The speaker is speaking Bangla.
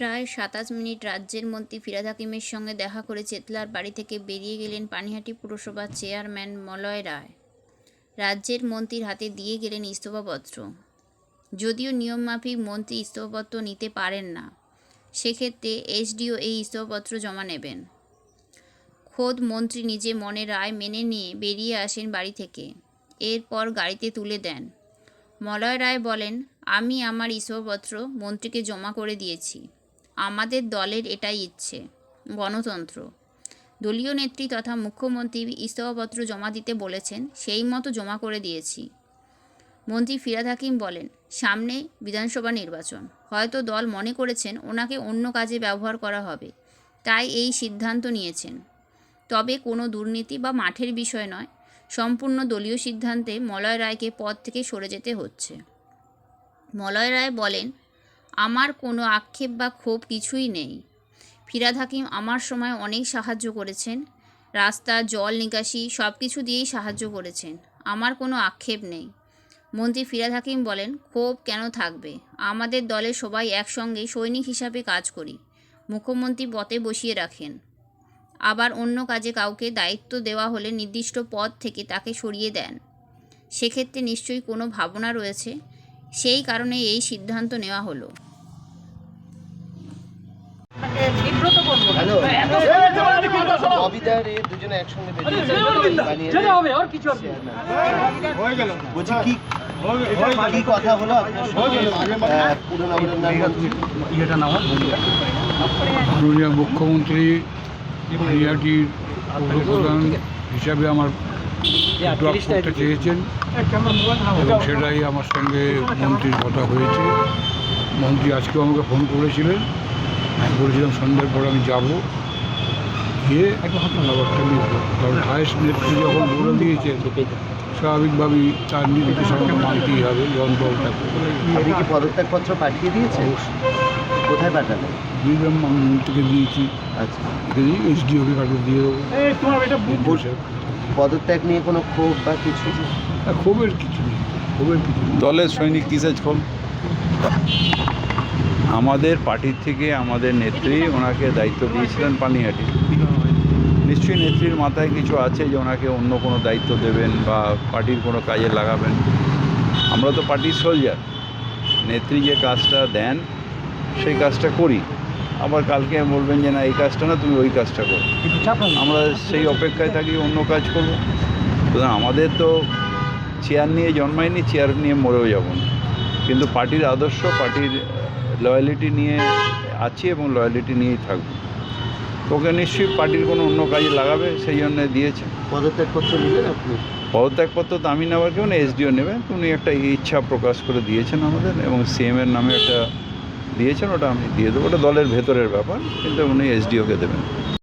প্রায় সাতাশ মিনিট রাজ্যের মন্ত্রী ফিরাদ হাকিমের সঙ্গে দেখা করে চেতলার বাড়ি থেকে বেরিয়ে গেলেন পানিহাটি পুরসভার চেয়ারম্যান মলয় রায়। রাজ্যের মন্ত্রীর হাতে দিয়ে গেলেন ইস্তফাপত্র যদিও নিয়মমাফিক মন্ত্রী ইস্তফাপত্র নিতে পারেন না, সেক্ষেত্রে এসডিও এই ইস্তফাপত্র জমা নেবেন। খোদ মন্ত্রী নিজে মনে রায় মেনে নিয়ে বেরিয়ে আসেন বাড়ি থেকে। এরপর গাড়িতে তুলে দেন। মলয় রায় বলেন, আমি আমার ইস্তফাপত্র মন্ত্রীকে জমা করে দিয়েছি। আমাদের দলের এটাই ইচ্ছে। গণতন্ত্র। দলীয় নেত্রী তথা মুখ্যমন্ত্রী ইস্তফাপত্র জমা দিতে বলেছেন, সেই মতো জমা করে দিয়েছি। মন্ত্রী ফিরাদ হাকিম বলেন, সামনে বিধানসভা নির্বাচন। হয়তো দল মনে করেছেন ওনাকে অন্য কাজে ব্যবহার করা হবে। তাই এই সিদ্ধান্ত নিয়েছেন। তবে কোনো দুর্নীতি বা মাঠের বিষয় নয়। সম্পূর্ণ দলীয় সিদ্ধান্তে মলয় রায়কে পদ থেকে সরে যেতে হচ্ছে। মলয় রায় বলেন আমার কোনো আক্ষেপ বা ক্ষোভ কিছুই নেই। ফিরাদ হাকিম আমার সময় অনেক সাহায্য করেছেন। রাস্তা, জল নিকাশি সব কিছু দিয়েই সাহায্য করেছেন। আমার কোনো আক্ষেপ নেই। মন্ত্রী ফিরাদ হাকিম বলেন, ক্ষোভ কেন থাকবে? আমাদের দলের সবাই একসঙ্গে সৈনিক হিসাবে কাজ করি। মুখ্যমন্ত্রী পথে বসিয়ে রাখেন। আবার অন্য কাজে কাউকে দায়িত্ব দেওয়া হলে নির্দিষ্ট পদ থেকে তাকে সরিয়ে দেন। সেক্ষেত্রে নিশ্চয়ই কোনো ভাবনা রয়েছে? সেই কারণে এই সিদ্ধান্ত নেওয়া হলো। পুরনগরের নাম মাননীয় মুখ্যমন্ত্রী পৌরপ্রধান হিসাবে আমার ড্রপ করতে চেয়েছেন এবং সেটাই আমার সঙ্গে মন্ত্রীর কথা হয়েছে। মন্ত্রী আজকে আমাকে ফোন করেছিলেন। আমি বলেছিলাম সন্ধ্যার পর আমি যাব। গিয়ে ব্যাপারটা নিয়ে কারণ হায়েস্ট নেত্রী যখন বলে দিয়েছে স্বাভাবিকভাবেই তার নির্দেশ আমাকে মানতেই হবে যন্ত্রটা আপনি কি পদত্যাগপত্র পাঠিয়ে দিয়েছেন? কোথায় পাঠালেন? দিলাম মন্ত্রীকে দিয়েছি। আচ্ছা। এইচডিওকে কাটে দিয়ে দেবো। পদত্যাগ নিয়ে কোনো ক্ষোভ বা কিছু? না, ক্ষোভের কিছু নেই ক্ষোভের কিছু দলের সৈনিক কিসের ফল আমাদের পার্টির থেকে আমাদের নেত্রী ওনাকে দায়িত্ব দিয়েছিলেন পানিহাটি। নিশ্চয়ই নেত্রীর মাথায় কিছু আছে যে ওনাকে অন্য কোনো দায়িত্ব দেবেন বা পার্টির কোনো কাজে লাগাবেন। আমরা তো পার্টির সোলজার নেত্রী যে কাজটা দেন সেই কাজটা করি। আবার কালকে বলবেন যে না এই কাজটা না তুমি ওই কাজটা করো। আমরা সেই অপেক্ষায় থাকি অন্য কাজ করব। সুতরাং আমাদের তো চেয়ার নিয়ে জন্মায়নি চেয়ার নিয়ে মরেও যাব না। কিন্তু পার্টির আদর্শ পার্টির লয়ালিটি নিয়ে আছি এবং লয়ালিটি নিয়েই থাকব। তোকে নিশ্চয়ই পার্টির কোনো অন্য কাজে লাগাবে সেই জন্য দিয়েছে। পদত্যাগপত্র নিলেন আপনি? পদত্যাগপত্র তো আমি নেওয়ার কেউ না এসডিও নেবেন। উনি একটা ইচ্ছা প্রকাশ করে দিয়েছেন আমাদের এবং সিএমের নামে একটা দিয়েছেন ওটা আমি দিয়ে দেবো। ওটা দলের ভেতরের ব্যাপার কিন্তু উনি এসডিওকে দেবেন।